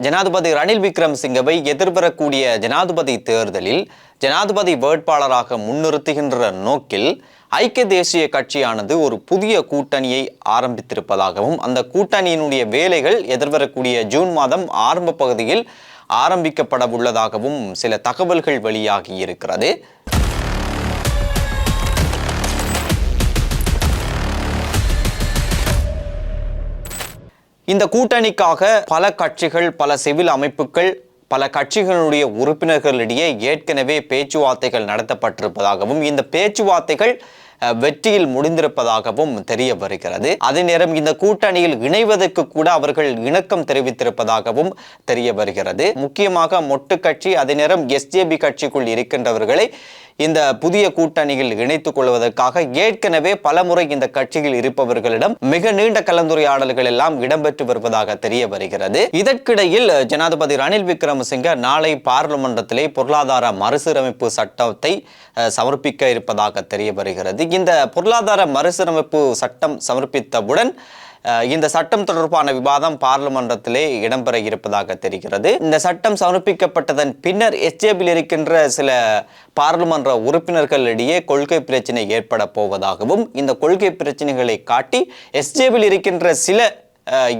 ஜனாதிபதி ரணில் விக்ரம் சிங்கவை எதிர்வரக்கூடிய ஜனாதிபதி தேர்தலில் ஜனாதிபதி வேட்பாளராக முன்னிறுத்துகின்ற நோக்கில் ஐக்கிய தேசிய கட்சியானது ஒரு புதிய கூட்டணியை ஆரம்பித்திருப்பதாகவும் அந்த கூட்டணியினுடைய வேலைகள் எதிர்வரக்கூடிய ஜூன் மாதம் ஆரம்ப பகுதியில் ஆரம்பிக்கப்பட உள்ளதாகவும் சில தகவல்கள் வெளியாகி இருக்கிறது. இந்த கூட்டணிக்காக பல கட்சிகள் பல சிவில் அமைப்புகள் பல கட்சிகளுடைய உறுப்பினர்களிடையே ஏற்கனவே பேச்சுவார்த்தைகள் நடத்தப்பட்டிருப்பதாகவும் இந்த பேச்சுவார்த்தைகள் வெற்றியில் முடிந்திருப்பதாகவும் தெரிய வருகிறது. அதே நேரம் இந்த கூட்டணியில் இணைவதற்கு கூட அவர்கள் இணக்கம் தெரிவித்திருப்பதாகவும் தெரிய வருகிறது. முக்கியமாக மொட்டு கட்சி அதே நேரம் எஸ்ஜேபி கட்சிக்குள் இருக்கின்றவர்களை இந்த புதிய கூட்டணியில் இணைத்துக் கொள்வதற்காக ஏற்கனவே பலமுறை இந்த கட்சியில் இருப்பவர்களிடம் மிக நீண்ட கலந்துரையாடல்கள் எல்லாம் இடம்பெற்று வருவதாக தெரிய வருகிறது. இதற்கிடையில் ஜனாதிபதி ரணில் விக்ரமசிங்க நாளை பாராளுமன்றத்திலே பொருளாதார மறுசீரமைப்பு சட்டத்தை சமர்ப்பிக்க இருப்பதாக தெரிய வருகிறது. இந்த பொருளாதார மறுசீரமைப்பு சட்டம் சமர்ப்பித்தவுடன் இந்த சட்டம் தொடர்பான விவாதம் பார்லிமன்றத்திலே இடம்பெற இருப்பதாக தெரிகிறது. இந்த சட்டம் சமர்ப்பிக்கப்பட்டதன் பின்னர் எஸ்ஜேபியில் இருக்கின்ற சில பாராளுமன்ற உறுப்பினர்களிடையே கொள்கை பிரச்சனை ஏற்பட போவதாகவும் இந்த கொள்கை பிரச்சனைகளை காட்டி எஸ்ஜேபியில் இருக்கின்ற சில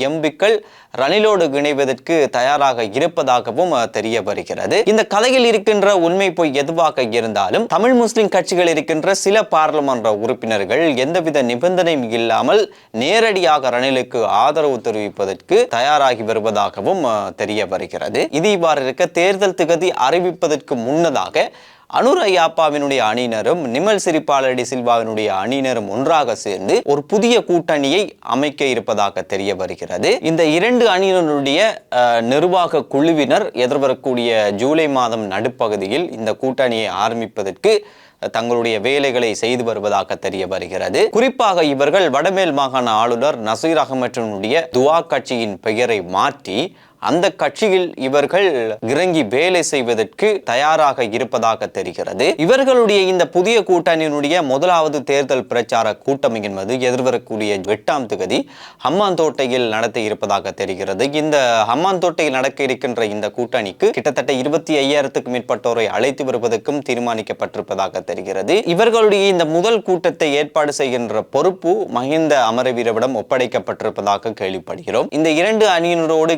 எம்பிக்கள் ரணிலோடு இணைவதற்கு தயாராக இருப்பதாகவும் தெரிய வருகிறது. இந்த கதையில் இருக்கின்ற உண்மை போய் எதுவாக இருந்தாலும் தமிழ் முஸ்லிம் கட்சிகள் இருக்கின்ற சில பாராளுமன்ற உறுப்பினர்கள் எந்தவித நிபந்தனையும் இல்லாமல் நேரடியாக ரணிலுக்கு ஆதரவு தெரிவிப்பதற்கு தயாராகி வருவதாகவும் தெரிய வருகிறது. இது இவ்வாறு இருக்க தேர்தல் திகதி அறிவிப்பதற்கு முன்னதாக அனுர் ஐயாப்பாவினுடைய அணியினரும் நிமல் சிரிப்பாளடி சில்வாவினுடைய அணியினரும் ஒன்றாக சேர்ந்து ஒரு புதிய கூட்டணியை அமைக்க இருப்பதாக தெரிய வருகிறது. இந்த இரண்டு அணியினருடைய நிர்வாக குழுவினர் எதிர்வரக்கூடிய ஜூலை மாதம் நடுப்பகுதியில் இந்த கூட்டணியை ஆரம்பிப்பதற்கு தங்களுடைய வேலைகளை செய்து வருவதாக தெரிய வருகிறது. குறிப்பாக இவர்கள் வடமேல் மாகாண ஆளுநர் நசீர் அகமற்றினுடைய துவா கட்சியின் பெயரை மாற்றி அந்த கட்சியில் இவர்கள் இறங்கி வேலை செய்வதற்கு தயாராக இருப்பதாக தெரிகிறது. இவர்களுடைய இந்த புதிய கூட்டணியினுடைய முதலாவது தேர்தல் பிரச்சார கூட்டம் என்பது எதிர்வரக்கூடிய எட்டாம் தொகுதி ஹம்மாந்தோட்டையில் நடத்த இருப்பதாக தெரிகிறது. இந்த ஹம்மாந்தோட்டையில் நடக்க இருக்கின்ற இந்த கூட்டணிக்கு கிட்டத்தட்ட இருபத்தி ஐயாயிரத்துக்கும் மேற்பட்டோரை அழைத்து வருவதற்கும் தீர்மானிக்கப்பட்டிருப்பதாக தெரிகிறது. இவர்களுடைய இந்த முதல் கூட்டத்தை ஏற்பாடு செய்கின்ற பொறுப்பு மஹிந்த அமரவீரவிடம் ஒப்படைக்கப்பட்டிருப்பதாக கேள்விப்படுகிறோம். இந்த இரண்டு அணியினரோடு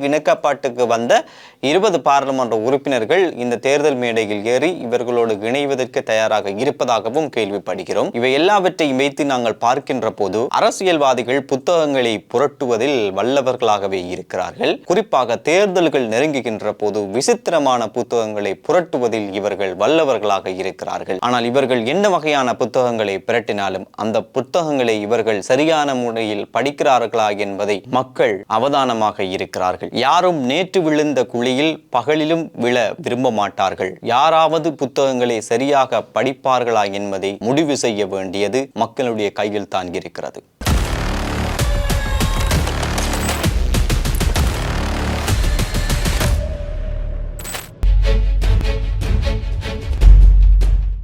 இணக்கப்பாட்டுக்கு வந்த இருபது பாராளுமன்ற உறுப்பினர்கள் இந்த தேர்தல் மேடையில் ஏறி இவர்களோடு இணைவதற்கு தயாராக இருப்பதாகவும் கேள்விப்படுகிறோம். இவை எல்லாவற்றையும் வைத்து நாங்கள் பார்க்கின்ற போது அரசியல்வாதிகள் புத்தகங்களை புரட்டுவதில் வல்லவர்களாகவே இருக்கிறார்கள். குறிப்பாக தேர்தல்கள் நெருங்குகின்ற போது விசித்திரமான புத்தகங்களை புரட்டுவதில் இவர்கள் வல்லவர்களாக இருக்கிறார்கள். ஆனால் இவர்கள் என்ன வகையான புத்தகங்களை புரட்டினாலும் அந்த புத்தகங்களை இவர்கள் சரியான முறையில் படிக்கிறார்களா என்பதை மக்கள் அவதானமாக இருக்கிறார்கள். யாரும் நேற்று விழுந்த குழியில் பகலிலும் விழ விரும்ப மாட்டார்கள். யாராவது புத்தகங்களை சரியாக படிப்பார்களா என்பதை முடிவு செய்ய வேண்டியது மக்களுடைய கையில் தான் இருக்கிறது.